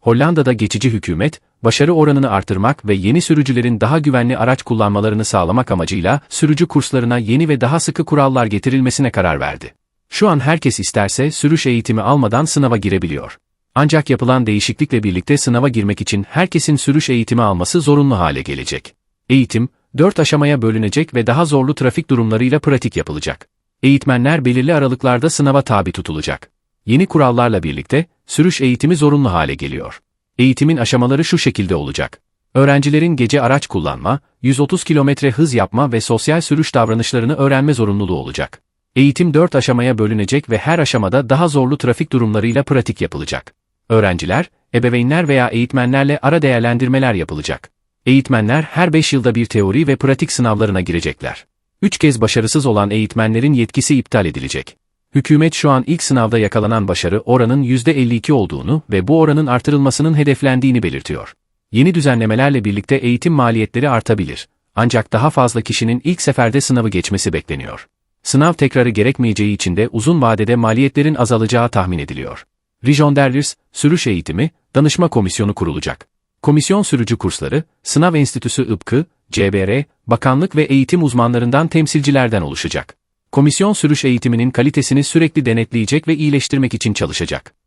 Hollanda'da geçici hükümet, başarı oranını artırmak ve yeni sürücülerin daha güvenli araç kullanmalarını sağlamak amacıyla sürücü kurslarına yeni ve daha sıkı kurallar getirilmesine karar verdi. Şu an herkes isterse sürüş eğitimi almadan sınava girebiliyor. Ancak yapılan değişiklikle birlikte sınava girmek için herkesin sürüş eğitimi alması zorunlu hale gelecek. Eğitim, dört aşamaya bölünecek ve daha zorlu trafik durumlarıyla pratik yapılacak. Eğitmenler belirli aralıklarda sınava tabi tutulacak. Yeni kurallarla birlikte, sürüş eğitimi zorunlu hale geliyor. Eğitimin aşamaları şu şekilde olacak. Öğrencilerin gece araç kullanma, 130 km hız yapma ve sosyal sürüş davranışlarını öğrenme zorunluluğu olacak. Eğitim 4 aşamaya bölünecek ve her aşamada daha zorlu trafik durumlarıyla pratik yapılacak. Öğrenciler, ebeveynler veya eğitmenlerle ara değerlendirmeler yapılacak. Eğitmenler her 5 yılda bir teori ve pratik sınavlarına girecekler. 3 kez başarısız olan eğitmenlerin yetkisi iptal edilecek. Hükümet şu an ilk sınavda yakalanan başarı oranın %52 olduğunu ve bu oranın artırılmasının hedeflendiğini belirtiyor. Yeni düzenlemelerle birlikte eğitim maliyetleri artabilir. Ancak daha fazla kişinin ilk seferde sınavı geçmesi bekleniyor. Sınav tekrarı gerekmeyeceği için de uzun vadede maliyetlerin azalacağı tahmin ediliyor. Rijon Derlers, Sürüş Eğitimi, Danışma Komisyonu kurulacak. Komisyon sürücü kursları, Sınav Enstitüsü IPKı, CBR, bakanlık ve eğitim uzmanlarından temsilcilerden oluşacak. Komisyon sürüş eğitiminin kalitesini sürekli denetleyecek ve iyileştirmek için çalışacak.